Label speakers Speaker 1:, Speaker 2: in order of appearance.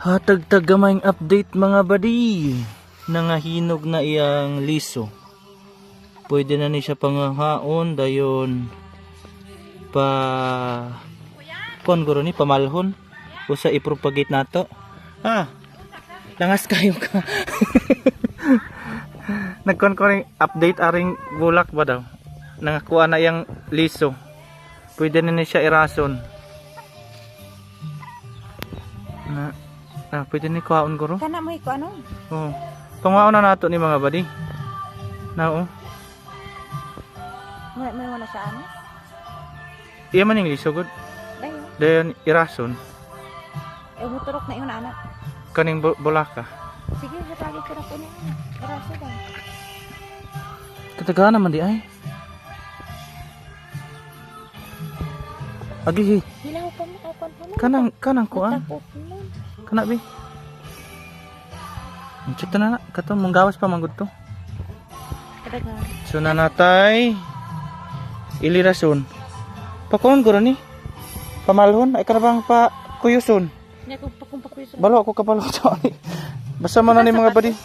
Speaker 1: Hatag tagamay update mga badi. Nangahinog na iyang liso. Pwede na ni siya pangahaon dayon pa kon guro ni pamalhon usa i-propagate nato. Ah. Langas kayo ka. Nagkon update aring bulak ba daw. Nangakuha na iyang liso. Pwede na ni siya irason. Na, na pwede ni kuhaon guro.
Speaker 2: Kana mo iko ano?
Speaker 1: Oh. Tungaon na nato ni mga badi. Na oh.
Speaker 2: May may wala siya ano?
Speaker 1: Iya man yung liso good.
Speaker 2: Dayo.
Speaker 1: Dayon irason
Speaker 2: Eh muturok na yun anak.
Speaker 1: kaning bulaka.
Speaker 2: Sige, hatagi ko na po niya. Graso daw.
Speaker 1: Naman di ay. Agi
Speaker 2: Hilaw pa mo ako pa mo.
Speaker 1: kanang kanang kuan.
Speaker 2: Mo.
Speaker 1: Kana bi. Chito na na kato mong gawas pa manggod to. So na natay ilirason. Pakon guro ni. Pamalhon ay karabang pa kuyuson.
Speaker 2: Ko
Speaker 1: Balo ako kapalo to. Basta man na ni mga badi.